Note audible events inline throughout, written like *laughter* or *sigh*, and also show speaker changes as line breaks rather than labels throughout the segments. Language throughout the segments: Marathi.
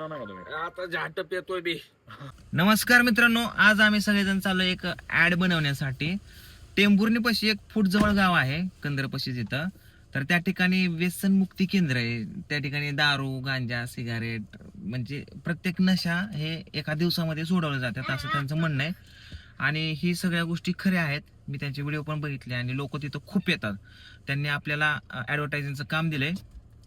आता झाट पेतोय बी.
नमस्कार मित्रांनो आज आम्ही सगळेजण चाललो एक ऍड बनवण्यासाठी. टेंभुर्णीपाशी एक फूट जवळ गाव आहे कंदरपाशी तिथं. तर त्या ठिकाणी व्यसन मुक्ती केंद्र आहे. त्या ठिकाणी दारू गांजा सिगारेट म्हणजे प्रत्येक नशा हे एका दिवसामध्ये सोडवलं जातात असं त्यांचं म्हणणं आहे. आणि ही सगळ्या गोष्टी खऱ्या आहेत. मी त्यांचे व्हिडिओ पण बघितले आणि लोक तिथं खूप येतात. त्यांनी आपल्याला ऍडव्हर्टायझिंगचं काम दिलंय.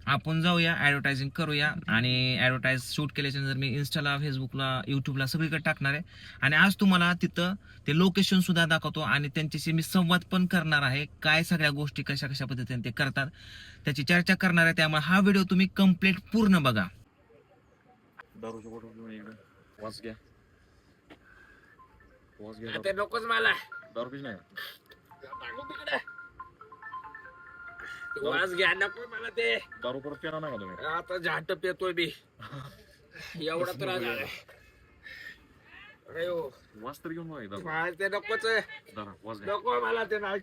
आपण जाऊया ऍडव्हर्टायझिंग करूया. आणि ऍडव्हर्टाईज शूट केल्याच्यानंतर मी इन्स्टाला फेसबुकला युट्यूबला सगळीकडे टाकणार आहे. आणि आज तुम्हाला तिथं ते लोकेशन सुद्धा दाखवतो आणि त्यांच्याशी मी संवाद पण करणार आहे. काय सगळ्या गोष्टी कशा कशा पद्धतीने ते करतात त्याची चर्चा करणार आहे. त्यामुळे हा व्हिडिओ तुम्ही कंप्लीट पूर्ण बघा.
ते नकोच मला.
दारू पिच नाही.
वास घ्या नको मला ते.
दारू परत पिणार नाही का तुम्ही?
आता झाट पेतोय बी एवढा *laughs* त्रास झालाय. अरे हो
वास तरी घेऊन बघा दारू
मला ते नकोच. आहे.
दारा वास घ्या.
नको मला ते नाही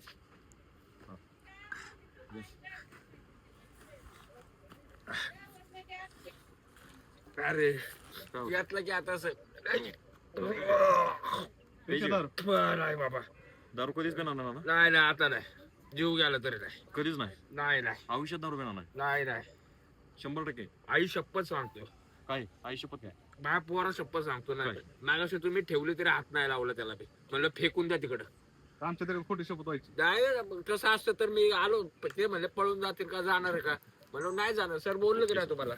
अरे
काय होतं?
यातलं की आता असं. बरं आहे बाबा.
दारू कधीच पिणार नाही ना?
नाही नाही आता नाही. जीव गेला तरी नाही.
कधीच नाही.
नाही नाही.
आयुष्यात दारू पिणार नाही.
नाही नाही.
शंभर टक्के.
आई शपथ सांगतो.
काय? आयुष्यपत काय?
माझ्या पोरा शपथ सांगतो ना.
काय?
मागाशी तुम्ही ठेवली तरी हात नाही लावला त्याला बी. म्हणलं फेकून द्या तिकडं.
आमच्या तरी खोटी शपथ व्हायची.
नाही मग तसं असतं तर मी आलो. ते म्हणले पळून जातील का? जाणार आहे का? म्हणून नाही जाणार. सर बोललो की नाही तुम्हाला?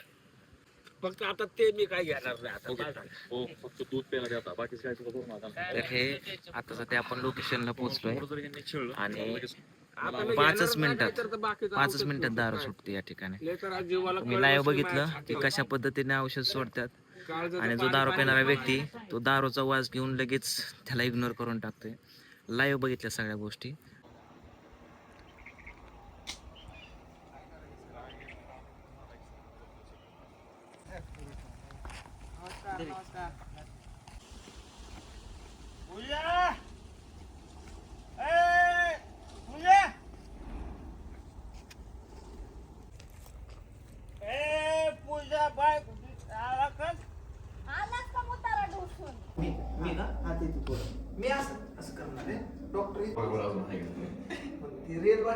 फक्त आता ते मी काय घेणार नाही. आता काय सांगणार?
हो फक्त दूध प्यायला द्या आता. बाकी काय सुद्धा करू? नका
तर हे आता सध्या आपण लोकेशनला पोहोचलोय.
थोडं जरी यांनी खेळलं
आणि
लगेच
पाचच मिनिटात पाचच मिनिटात दारू? सुटते या ठिकाणी मी लाईव्ह बघितलं की. कशा पद्धतीने औषध सोडतात आणि जो दारू
पाणी
पिणारा. व्यक्ती तो दारूचा वास घेऊन लगेच त्याला इग्नोर करून टाकतोय लाईव्ह बघितल्या सगळ्या गोष्टी
आलाच का मुतारा ढोसून
मी मी का हा ते तू मी असं असं करणार आहे डॉक्टर ती रेल वाटली आणली का मोकळीच आहे. मोकळीच आहे बोलू. त्या काय ओलं मला नाही. बरं, ठीक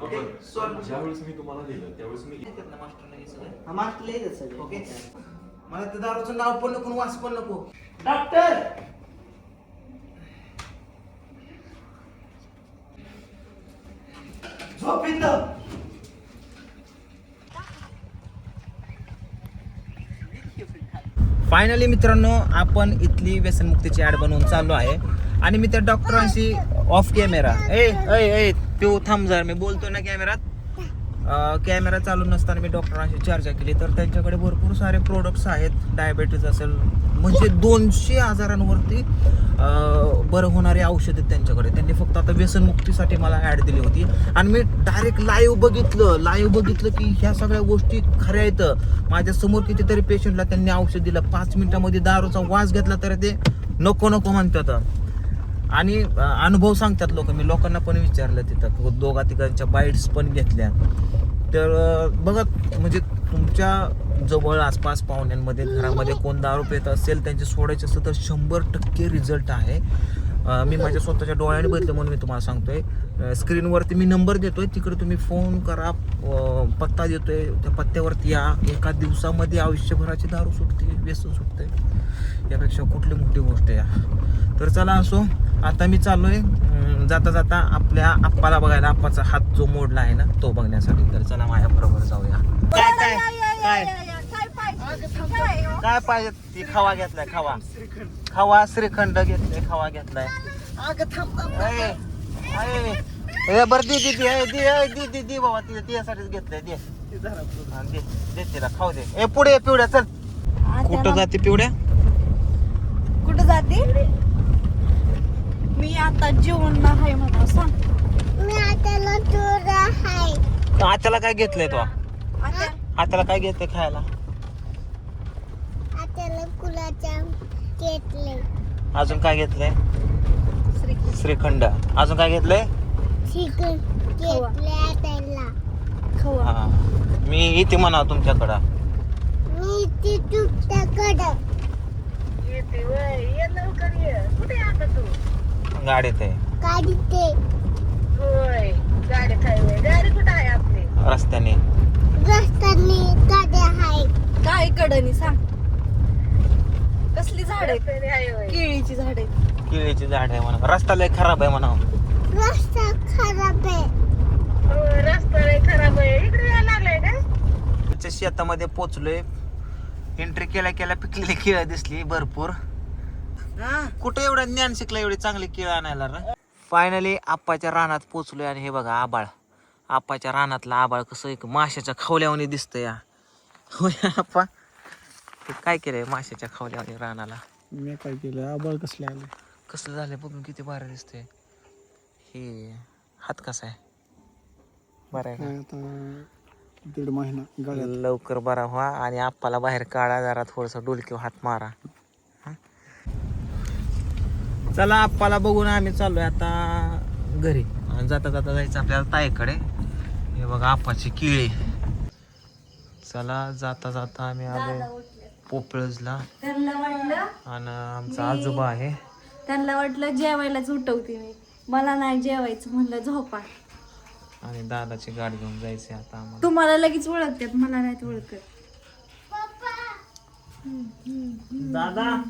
ओके.
ज्यावेळेस मी तुम्हाला दिलं त्यावेळेस मी
येतात ना मास्टरला हे सगळं? मास्टरला येतात सगळे. ओके मला त्या दारूचं नाव पण नको वास पण नको डॉक्टर झोप इथं फायनली मित्रांनो आपण इथली व्यसनमुक्तीची ऍड बनवून चाललो आहे. आणि मी त्या डॉक्टरांशी ऑफ कॅमेरा ए ए ए तू थांब जर मी बोलतो ना कॅमेरात कॅमेरा चालू नसताना मी डॉक्टरांशी चर्चा केली. तर त्यांच्याकडे भरपूर सारे प्रोडक्ट्स आहेत. डायबेटीज असेल म्हणजे दोनशे आजारांवरती बरं होणारे औषध आहेत त्यांच्याकडे. त्यांनी फक्त आता व्यसनमुक्तीसाठी मला ॲड दिली होती. आणि मी डायरेक्ट लाईव्ह बघितलं लाईव्ह बघितलं की ह्या सगळ्या गोष्टी खऱ्या आहेत. माझ्यासमोर कितीतरी पेशंटला त्यांनी औषध दिलं. पाच मिनिटामध्ये दारूचा वास घेतला तर ते नको नको म्हणतात. आणि अनुभव सांगतात लोक. मी लोकांना पण विचारलं तिथं. दोघा तिघांच्या बाईट्स पण घेतल्या. तर बघा म्हणजे तुमच्या जवळ आसपास पाहुण्यांमध्ये घरामध्ये कोण दारू पित असेल त्यांचे सोडायचे असेल तर शंभर टक्के रिझल्ट आहे. मी माझ्या स्वतःच्या डोळ्याने बघितलं म्हणून मी तुम्हाला सांगतोय. स्क्रीनवरती मी नंबर देतोय. तिकडे तुम्ही फोन करा पत्ता देतोय. त्या पत्त्यावरती या. एका दिवसामध्ये आयुष्यभराची दारू सुटते व्यसन सुटते. यापेक्षा कुठली मोठी गोष्ट आहे तर चला असो आता मी चाललोय अं, जाता जाता आपल्या आप्पाला बघायला. आप्पाचा हात जो मोडला आहे ना तो बघण्यासाठी. तर चला माझ्या बरोबर जाऊया. काय काय
या, या, या,
काय?
या, या. काय पाहिजे? काय?
काय पाहिजे? ती खवा घेतलाय खवा. खवा श्रीखंड घेतलाय खवा घेतलाय. बर दे दे दे दे दे दे दे बाबा ती तिच्यासाठीच घेतलंय दे. दे दे तिला खाऊ दे. ए पुढे ये, पिवड्या चल कुठं जाते पिवड्या
कुठं जाते. मी आता जेवण आहे म्हणा सांग. मी आता दूर आहे.
आत्याला काय घेतलंय तो?
आता
आत्याला काय घेतलंय खायला?
आता कुलाच्या घेतले.
अजून काय घेतलंय?
श्री
श्रीखंड. अजून काय घेतलंय? मी इथे म्हणा तुमच्याकडं.
मी ती तुमच्याकडं.
वय ये लवकर ये. कुठे आता तू?
गाडीत आहे.
काढते
होय गाडी काय वय गाडी कुठे आहे आपली?
रस्त्याने.
रस्त्याने गाड्या आहेत.
काय कडनी सांग. कसली झाड आहे
रस्त्याने आहे.
केळीची झाड आहे
केळीची झाड आहे म्हणा. रस्ता लय खराब आहे म्हणा.
रस्ता खराब आहे.
होय, रस्ता लय खराब आहे. इकडे यायला लागलाय का
त्याच्या शेतामध्ये पोचलोय. एंट्री केल्या केल्या पिकलेली केळं दिसली भरपूर. कुठे एवढं ज्ञान शिकलं एवढी चांगली केळं आणायला फायनली आप्पाच्या रानात पोचलोय आणि हे बघा आबाळ. आप्पाच्या रानातला आबाळ कसं एक माशाच्या खावल्यावानी दिसतंय या होय आप्पा. ते काय केलंय माशाच्या खावल्यावानी रानाला?
मी काय केलं? आबाळ कसले आले?
कसं झालंय बघून किती भारी दिसतंय. हे हात कसा आहे? बरं आहे
दीड महिना? गळ्यात.
लवकर बरा व्हा आणि आप्पाला बाहेर काढा जरा थोडस डोलकी हात मारा. हं? चला आप्पाला बघून आम्ही चाललोय आता घरी. आणि जाता जाता जायचं आपल्याला ताईकडे. हे बघा आप्पाची किळी. चला जाता जाता आम्ही आलो पोपळजला.
त्यांना वाटलं
आणि आमचा आजोबा आहे.
त्यांना वाटलं जेवायलाच उठवते मी. मला नाही जेवायचं म्हणलं झोपा.
आणि दादाची गाडी घेऊन जायचे आता आम्हाला.
तुम्हाला लगेच ओळखतात मला नाहीत ओळखत.
दादा.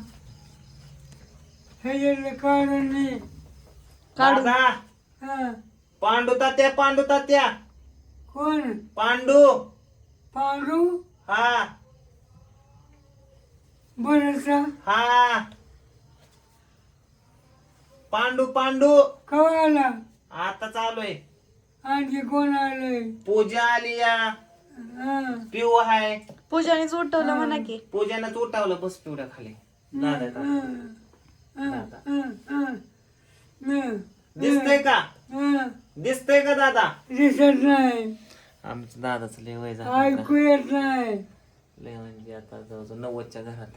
काढू
दादा. पांडू तात्या पांडू तात्या.
कोण?
पांडू.
पांडू?
हा.
बरं
हा. पांडू पांडू.
कवा आला?
आता चालू आहे.
आणखी कोण आलंय?
पूजा आली या.
हा.
पिऊ आहे
पूजानेच उठवलं म्हणा की.
पूजानं उठावलं बस पिवड्या खाली. दादा. दादा. दिसतंय का? दिसतंय का दादा?
दिसत नाही.
आमचं दादाचं लय वय झालं
ऐकू येत नाही.
लय म्हणजे आता जवळजवळ नव्वदच्या घरात.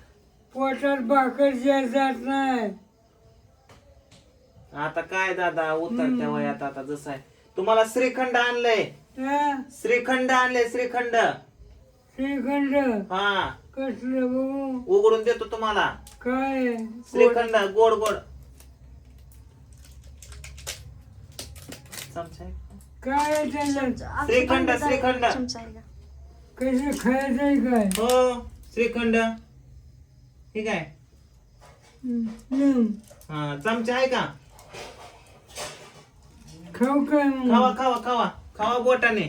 पोटात भाकर जात नाही.
आता काय दादा उतरत्या वयात आता जसं आहे. तुम्हाला श्रीखंड आणलंय.
हा?
श्रीखंड आणलंय श्रीखंड.
श्रीखंड?
हा.
कसलं बघू
उघडून देतो तुम्हाला.
काय?
श्रीखंड गोड गोड. चमचा आहे?
काय आहे त्याच्यात
श्रीखंड. श्रीखंड?
कसं खायचंय काय?
हो श्रीखंड. ठीक आहे.
हम्म.
हा चमचा आहे का?
खाऊ काय मग?
खावा खावा खावा. खावा बोटाने.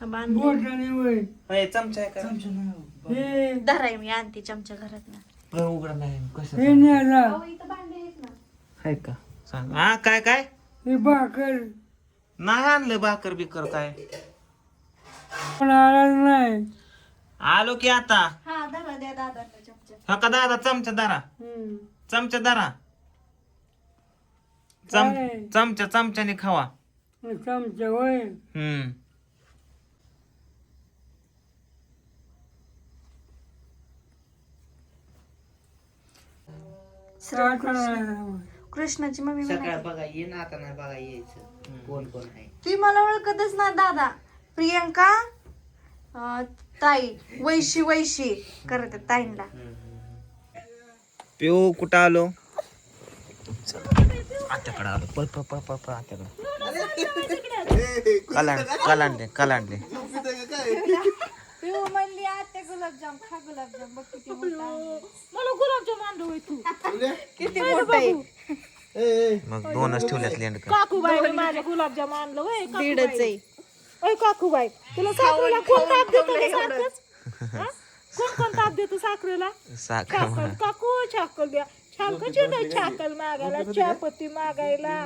हा,
वय.
होय, चमचा आहे का
हे.
धराय मी आणते चमचा घरात ना
बरं, उघडा नाही कसं
हे न्याला
आहे का? सांग. हा काय काय?
हे भाकर.
नाही आणलं भाकर बिकर काय?
पण आला नाही.
आलो की आता.
हा धरा द्या चमचा.
हा का दादा चमचा दारा
हम्म.
चमचा दारा
काय?
चम चमचा चमच्याने खावा.
चमचा वय
हम्म.
कृष्णाची मम्मी म्हणायची.
बघा ये ना आता नाही बघा यायचं. कोण कोण आहे?
ती मला ओळखतच ना दादा. प्रियंका अं, ताई. वैशी वैशी. करत ताईंला.
पिऊ कुठं आलो? आत्याकडे आलो. पळ पळ पळ पळ पळ आत्याकडे. कलांड कलांडले कलांडले
म्हणली आत्या गुलाबजाम खा गुलाबजाम बघ किती मोठा
मला गुलाबजाम आणलं होय तू.
किती मोठा आहे.
मग दोनच ठेवल्यात लेंड का
काकूबाई माझ्या गुलाबजाम आणलं होय
दीडच आहे.
ओय काकूबाई तुला साखरेला कोण ताप देतो ग सारखंच? कोण कोण ताप देतो साखरेला?
साखर
काकू छाकल द्या. छान कशी छाकल मागायला चहापत्ती मागायला?